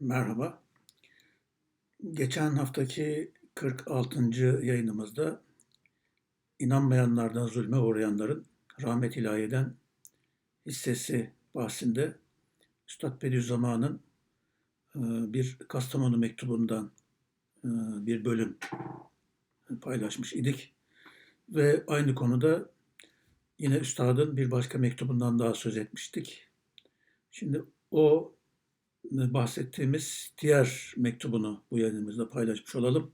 Merhaba. Geçen haftaki 46. yayınımızda inanmayanlardan zulme uğrayanların rahmet ilahiden hissesi bahsinde Üstad Bediüzzaman'ın e, bir Kastamonu mektubundan e, bir bölüm paylaşmış idik. Ve aynı konuda yine Üstad'ın bir başka mektubundan daha söz etmiştik. Şimdi o bahsettiğimiz diğer mektubunu bu yayınımızda paylaşmış olalım.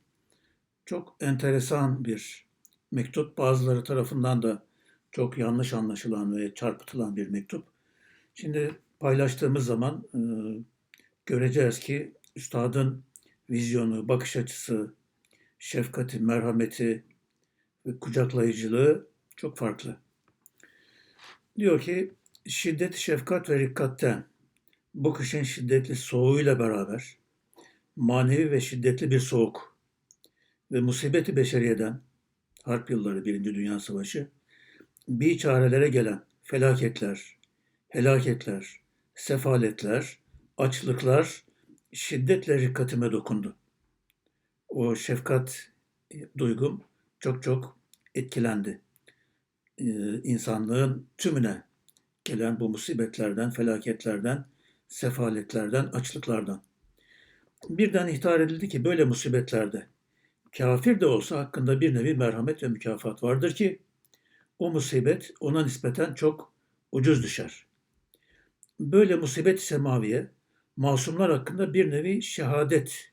Çok enteresan bir mektup. Bazıları tarafından da çok yanlış anlaşılan ve çarpıtılan bir mektup. Şimdi paylaştığımız zaman e, göreceğiz ki üstadın vizyonu, bakış açısı, şefkati, merhameti ve kucaklayıcılığı çok farklı. Diyor ki şiddet, şefkat ve rikkatten bu kışın şiddetli soğuğuyla beraber manevi ve şiddetli bir soğuk ve musibeti beşeriyeden harp yılları Birinci Dünya Savaşı bir çarelere gelen felaketler, helaketler, sefaletler, açlıklar şiddetle rikkatime dokundu. O şefkat duygum çok çok etkilendi. Ee, insanlığın tümüne gelen bu musibetlerden, felaketlerden sefaletlerden, açlıklardan. Birden ihtar edildi ki böyle musibetlerde kafir de olsa hakkında bir nevi merhamet ve mükafat vardır ki o musibet ona nispeten çok ucuz düşer. Böyle musibet semaviye masumlar hakkında bir nevi şehadet,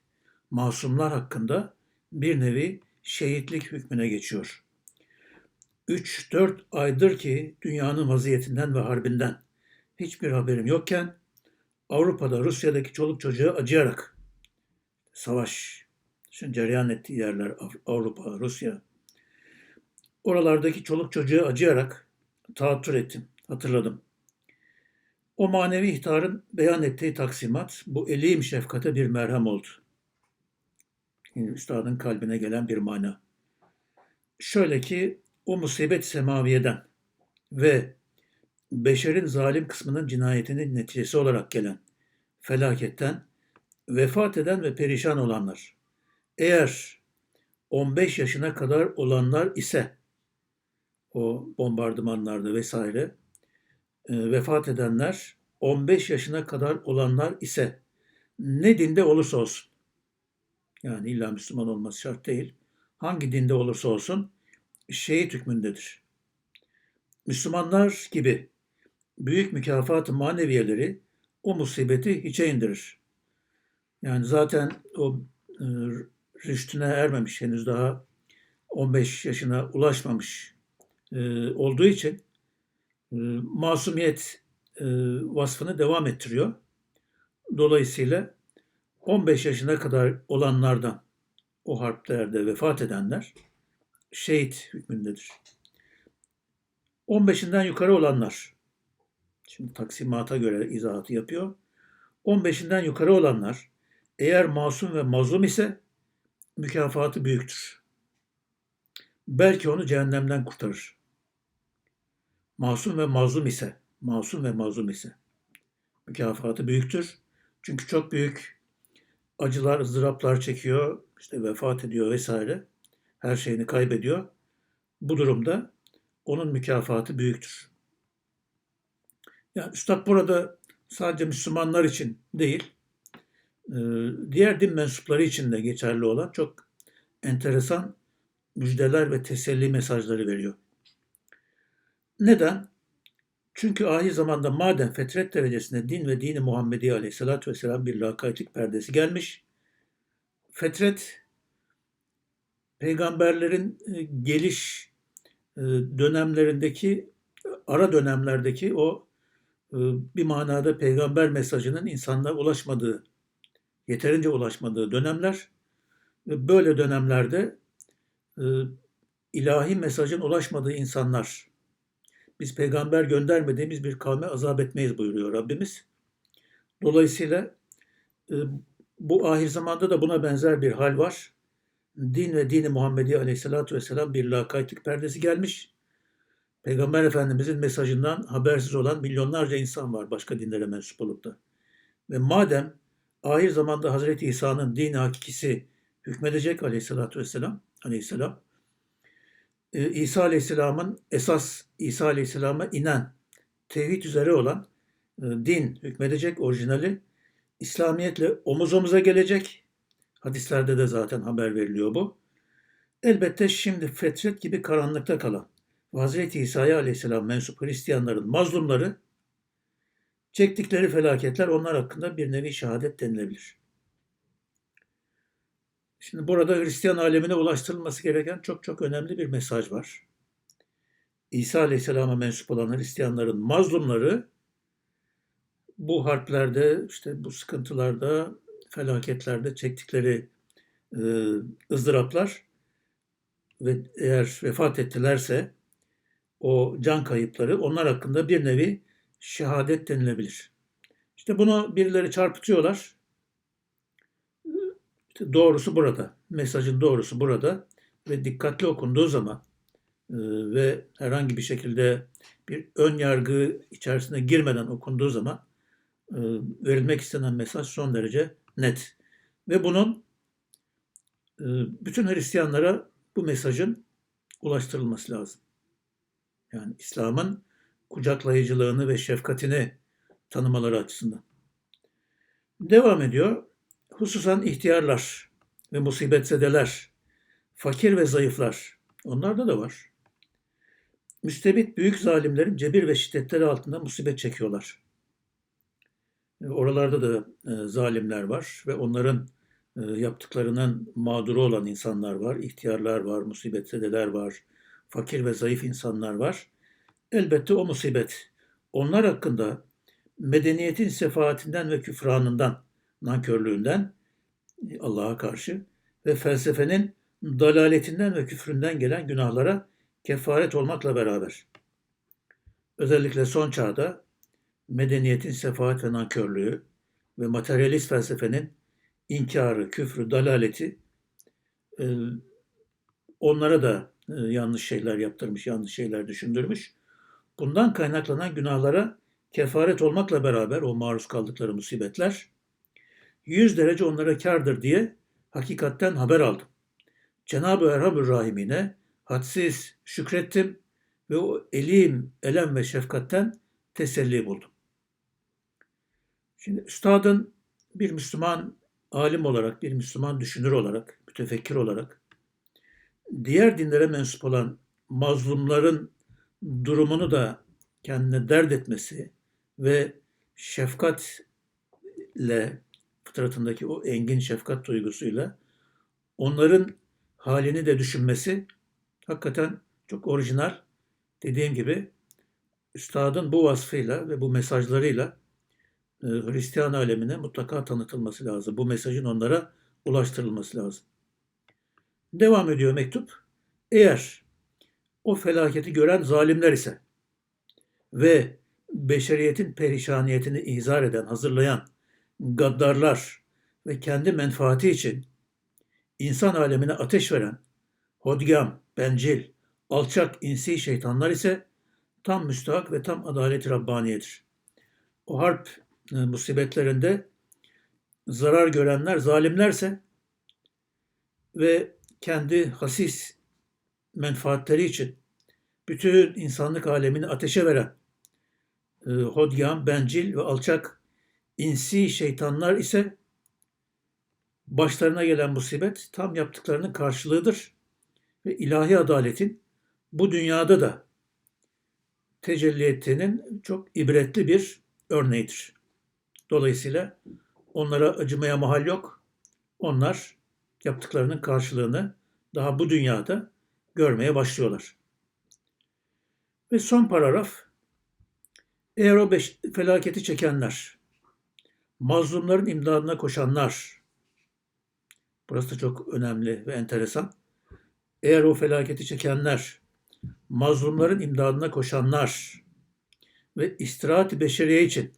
masumlar hakkında bir nevi şehitlik hükmüne geçiyor. 3-4 aydır ki dünyanın vaziyetinden ve harbinden hiçbir haberim yokken Avrupa'da Rusya'daki çoluk çocuğa acıyarak savaş şimdi cereyan ettiği yerler Avrupa, Rusya. Oralardaki çoluk çocuğa acıyarak taattür ettim, hatırladım. O manevi ihtarın beyan ettiği taksimat bu eliyim şefkate bir merhem oldu. Yani üstadın kalbine gelen bir mana. Şöyle ki o musibet semaviyeden ve beşerin zalim kısmının cinayetinin neticesi olarak gelen felaketten vefat eden ve perişan olanlar. Eğer 15 yaşına kadar olanlar ise o bombardımanlarda vesaire e, vefat edenler 15 yaşına kadar olanlar ise ne dinde olursa olsun yani illa Müslüman olması şart değil. Hangi dinde olursa olsun şehit hükmündedir. Müslümanlar gibi büyük mükafat maneviyeleri o musibeti hiçe indirir. Yani zaten o e, rüştüne ermemiş, henüz daha 15 yaşına ulaşmamış e, olduğu için e, masumiyet e, vasfını devam ettiriyor. Dolayısıyla 15 yaşına kadar olanlardan o harplerde vefat edenler şehit hükmündedir. 15'inden yukarı olanlar Şimdi taksimata göre izahatı yapıyor. 15'inden yukarı olanlar eğer masum ve mazlum ise mükafatı büyüktür. Belki onu cehennemden kurtarır. Masum ve mazlum ise, masum ve mazlum ise mükafatı büyüktür. Çünkü çok büyük acılar, ızdıraplar çekiyor, işte vefat ediyor vesaire. Her şeyini kaybediyor. Bu durumda onun mükafatı büyüktür. Yani Üstad burada sadece Müslümanlar için değil, e, diğer din mensupları için de geçerli olan çok enteresan müjdeler ve teselli mesajları veriyor. Neden? Çünkü ahir zamanda madem fetret derecesinde din ve dini Muhammedi Aleyhisselatü Vesselam bir lakaytlık perdesi gelmiş, fetret peygamberlerin e, geliş e, dönemlerindeki ara dönemlerdeki o bir manada peygamber mesajının insanlara ulaşmadığı, yeterince ulaşmadığı dönemler böyle dönemlerde e, ilahi mesajın ulaşmadığı insanlar biz peygamber göndermediğimiz bir kavme azap etmeyiz buyuruyor Rabbimiz. Dolayısıyla e, bu ahir zamanda da buna benzer bir hal var. Din ve dini Muhammedi Aleyhisselatü Vesselam bir lakaytlık perdesi gelmiş. Peygamber Efendimizin mesajından habersiz olan milyonlarca insan var başka dinlere mensup olup da. Ve madem ahir zamanda Hazreti İsa'nın din hakikisi hükmedecek aleyhissalatü vesselam. Aleyhisselam. Ee, İsa aleyhisselamın esas İsa aleyhisselama inen tevhid üzere olan e, din hükmedecek orijinali İslamiyetle omuz omuza gelecek. Hadislerde de zaten haber veriliyor bu. Elbette şimdi fetret gibi karanlıkta kalan Hazreti İsa'ya aleyhisselam mensup Hristiyanların mazlumları çektikleri felaketler onlar hakkında bir nevi şehadet denilebilir. Şimdi burada Hristiyan alemine ulaştırılması gereken çok çok önemli bir mesaj var. İsa Aleyhisselam'a mensup olan Hristiyanların mazlumları bu harplerde, işte bu sıkıntılarda, felaketlerde çektikleri e, ızdıraplar ve eğer vefat ettilerse o can kayıpları onlar hakkında bir nevi şehadet denilebilir. İşte bunu birileri çarpıtıyorlar. İşte doğrusu burada. Mesajın doğrusu burada ve dikkatli okunduğu zaman e, ve herhangi bir şekilde bir ön yargı içerisine girmeden okunduğu zaman e, verilmek istenen mesaj son derece net. Ve bunun e, bütün Hristiyanlara bu mesajın ulaştırılması lazım. Yani İslam'ın kucaklayıcılığını ve şefkatini tanımaları açısından. Devam ediyor. Hususan ihtiyarlar ve musibetzedeler, fakir ve zayıflar, onlarda da var. Müstebit büyük zalimlerin cebir ve şiddetleri altında musibet çekiyorlar. Oralarda da e, zalimler var ve onların e, yaptıklarının mağduru olan insanlar var, ihtiyarlar var, musibetzedeler var, fakir ve zayıf insanlar var. Elbette o musibet onlar hakkında medeniyetin sefaatinden ve küfranından, nankörlüğünden Allah'a karşı ve felsefenin dalaletinden ve küfründen gelen günahlara kefaret olmakla beraber özellikle son çağda medeniyetin sefaat ve nankörlüğü ve materyalist felsefenin inkarı, küfrü, dalaleti e, onlara da yanlış şeyler yaptırmış, yanlış şeyler düşündürmüş. Bundan kaynaklanan günahlara kefaret olmakla beraber o maruz kaldıkları musibetler yüz derece onlara kardır diye hakikatten haber aldım. Cenab-ı Erhamür Rahimine hadsiz şükrettim ve o elim, elem ve şefkatten teselli buldum. Şimdi üstadın bir Müslüman alim olarak, bir Müslüman düşünür olarak, mütefekkir olarak diğer dinlere mensup olan mazlumların durumunu da kendine dert etmesi ve şefkatle fıtratındaki o engin şefkat duygusuyla onların halini de düşünmesi hakikaten çok orijinal. Dediğim gibi üstadın bu vasfıyla ve bu mesajlarıyla e, Hristiyan alemine mutlaka tanıtılması lazım. Bu mesajın onlara ulaştırılması lazım. Devam ediyor mektup. Eğer o felaketi gören zalimler ise ve beşeriyetin perişaniyetini izah eden, hazırlayan gaddarlar ve kendi menfaati için insan alemine ateş veren hodgam, bencil, alçak insi şeytanlar ise tam müstahak ve tam adalet Rabbaniyedir. O harp e, musibetlerinde zarar görenler zalimlerse ve kendi hasis menfaatleri için bütün insanlık alemini ateşe veren e, hodyan, bencil ve alçak insi şeytanlar ise başlarına gelen musibet tam yaptıklarının karşılığıdır ve ilahi adaletin bu dünyada da tecelli ettiğinin çok ibretli bir örneğidir. Dolayısıyla onlara acımaya mahal yok. Onlar yaptıklarının karşılığını daha bu dünyada görmeye başlıyorlar. Ve son paragraf, eğer o beş, felaketi çekenler, mazlumların imdadına koşanlar, burası da çok önemli ve enteresan. Eğer o felaketi çekenler, mazlumların imdadına koşanlar ve istirahat beşeriye için,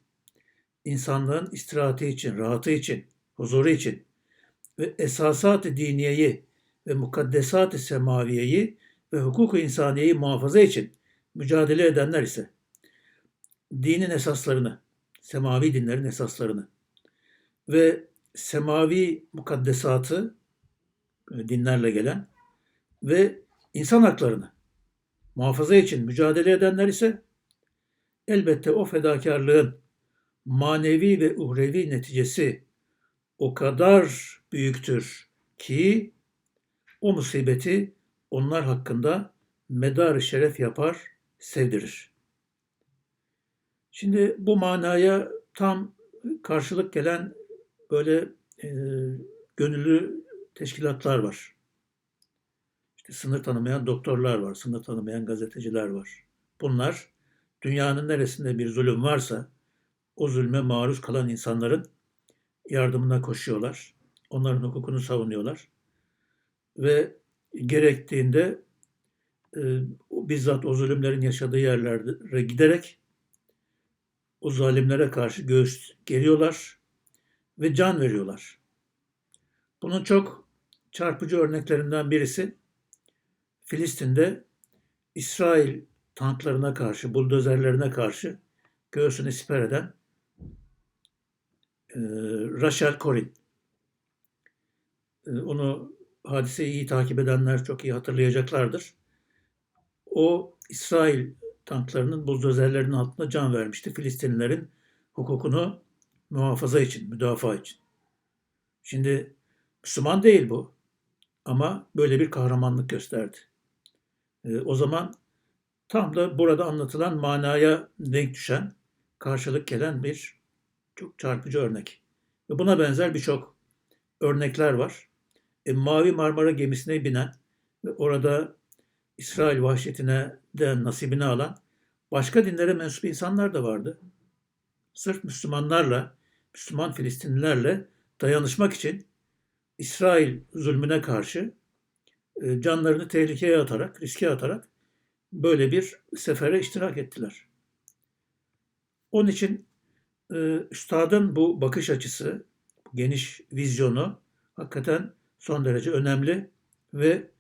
insanlığın istirahati için, rahatı için, huzuru için ve esasat-ı diniyeyi ve mukaddesat-ı semaviyeyi ve hukuk-u insaniyeyi muhafaza için mücadele edenler ise dinin esaslarını, semavi dinlerin esaslarını ve semavi mukaddesatı e, dinlerle gelen ve insan haklarını muhafaza için mücadele edenler ise elbette o fedakarlığın manevi ve uhrevi neticesi o kadar büyüktür ki o musibeti onlar hakkında medar şeref yapar, sevdirir. Şimdi bu manaya tam karşılık gelen böyle e, gönüllü teşkilatlar var. İşte sınır tanımayan doktorlar var, sınır tanımayan gazeteciler var. Bunlar dünyanın neresinde bir zulüm varsa o zulme maruz kalan insanların yardımına koşuyorlar. Onların hukukunu savunuyorlar. Ve gerektiğinde e, bizzat o zulümlerin yaşadığı yerlere giderek o zalimlere karşı göğüs geriyorlar ve can veriyorlar. Bunun çok çarpıcı örneklerinden birisi Filistin'de İsrail tanklarına karşı, buldozerlerine karşı göğsünü siper eden e, Rachel Corin. E, onu hadiseyi iyi takip edenler çok iyi hatırlayacaklardır. O İsrail tanklarının buldozerlerinin altında can vermişti. Filistinlilerin hukukunu muhafaza için, müdafaa için. Şimdi Müslüman değil bu ama böyle bir kahramanlık gösterdi. E, o zaman tam da burada anlatılan manaya denk düşen, karşılık gelen bir çok çarpıcı örnek. Ve buna benzer birçok örnekler var. E, Mavi Marmara gemisine binen ve orada İsrail vahşetine de nasibini alan başka dinlere mensup insanlar da vardı. Sırf Müslümanlarla, Müslüman Filistinlilerle dayanışmak için İsrail zulmüne karşı e, canlarını tehlikeye atarak, riske atarak böyle bir sefere iştirak ettiler. Onun için e, üstadın bu bakış açısı, geniş vizyonu hakikaten son derece önemli ve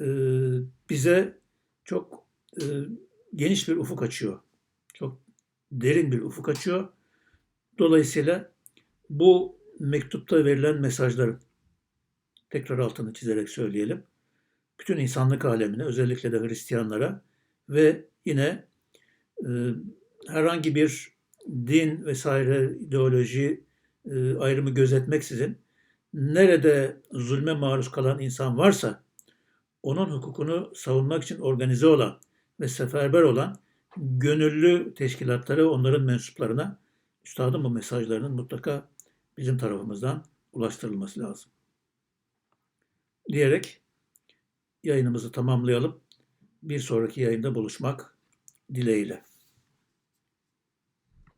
e, bize çok e, geniş bir ufuk açıyor. Çok derin bir ufuk açıyor. Dolayısıyla bu mektupta verilen mesajların tekrar altını çizerek söyleyelim. Bütün insanlık alemine, özellikle de Hristiyanlara ve yine e, herhangi bir din vesaire ideoloji e, ayrımı gözetmeksizin nerede zulme maruz kalan insan varsa onun hukukunu savunmak için organize olan ve seferber olan gönüllü teşkilatlara ve onların mensuplarına üstadın bu mesajlarının mutlaka bizim tarafımızdan ulaştırılması lazım. Diyerek yayınımızı tamamlayalım. Bir sonraki yayında buluşmak dileğiyle.